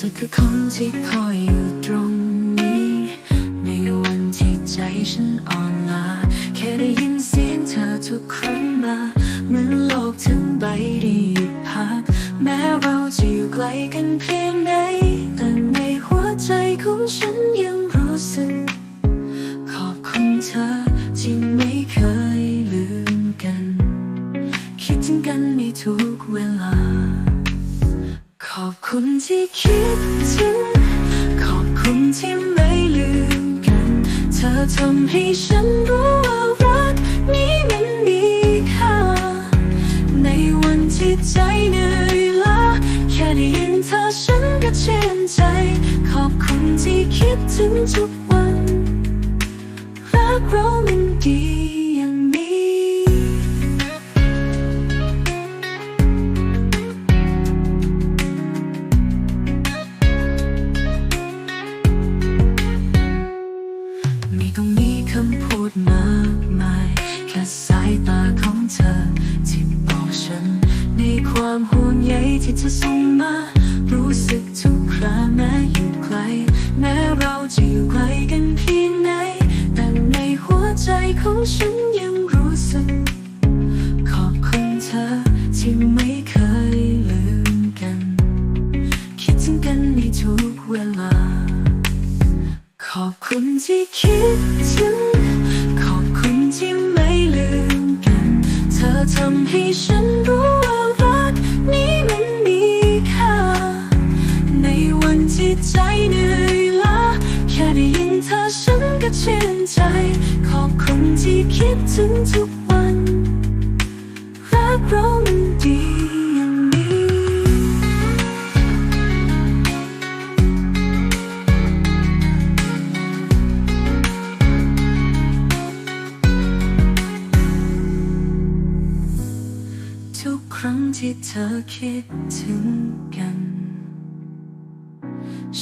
ธอคือคนที่คอยอยู่ตรงนี้ ในวันที่ใจฉันอ่อนล้าแค่ได้ยินเสียงเธอทุกครั้งมาเหมือนโลกทั้งใบได้หยุดพัก แม้เราจะอยู่ไกลกันเพียงไหนแต่ในหัวใจของฉันยังรู้สึก ขอบคุณเธอที่ไม่เคยลืมกัน คิดถึงกันในทุกเวลา คุณที่คิดถึงขอบคุณที่ไม่ลืมกัน เธอทำให้ฉันรู้ว่ารักนี้มันมีค่า ในวันที่ใจเหนื่อยล้าแค่ได้ยินเธอฉันก็ชื่นใจ ขอบคุณที่คิดถึงทุกวัน ไม่ต้องมีคำพูดมากมาย แค่สายตาของเธอ ที่บอกฉัน ในความห่วงใยที่เธอส่งมา รู้สึกทุกคราแม้อยู่ไกล แม้เราจะอยู่ไกลกันเพียงไหน แต่ในหัวใจของฉันยังรู้สึก ขอบคุณเธอที่ไม่เคยลืมกัน คิดถึงกันในทุกเวลา อบคุณที่คิดถึง ขอบคุณที่ไม่ลืมกัน เธอทำให้ฉันรู้ว่ารักนี้มันมีค่า ในวันที่ใจเหนื่อยล้าแค่ได้ยินเธอฉันก็ชื่นใจ ขอบคุณที่คิดถึงทุกวัน รักเรามันดี ที่เธอคิดถึงกัน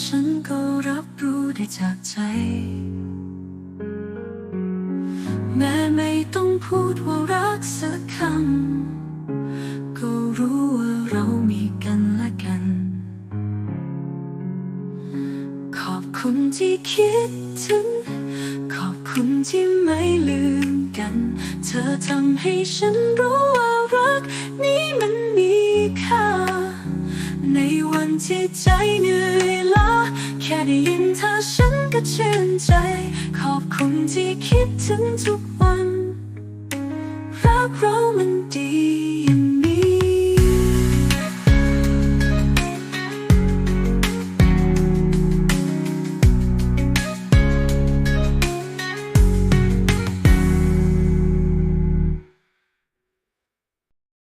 ฉันก็รับรู้ได้จากใจ แม้ไม่ต้องพูดว่ารักสักคำ ก็รู้ว่าเรามีกันและกัน ขอบคุณที่คิดถึง ขอบคุณที่ไม่ลืมกัน เธอทำให้ฉันรู้ ที่ใจเหนื่อยล้าแค่ได้ยินเธอฉันก็ชื่นใจ ขอบคุณที่คิดถึงทุกวันรักเรามัน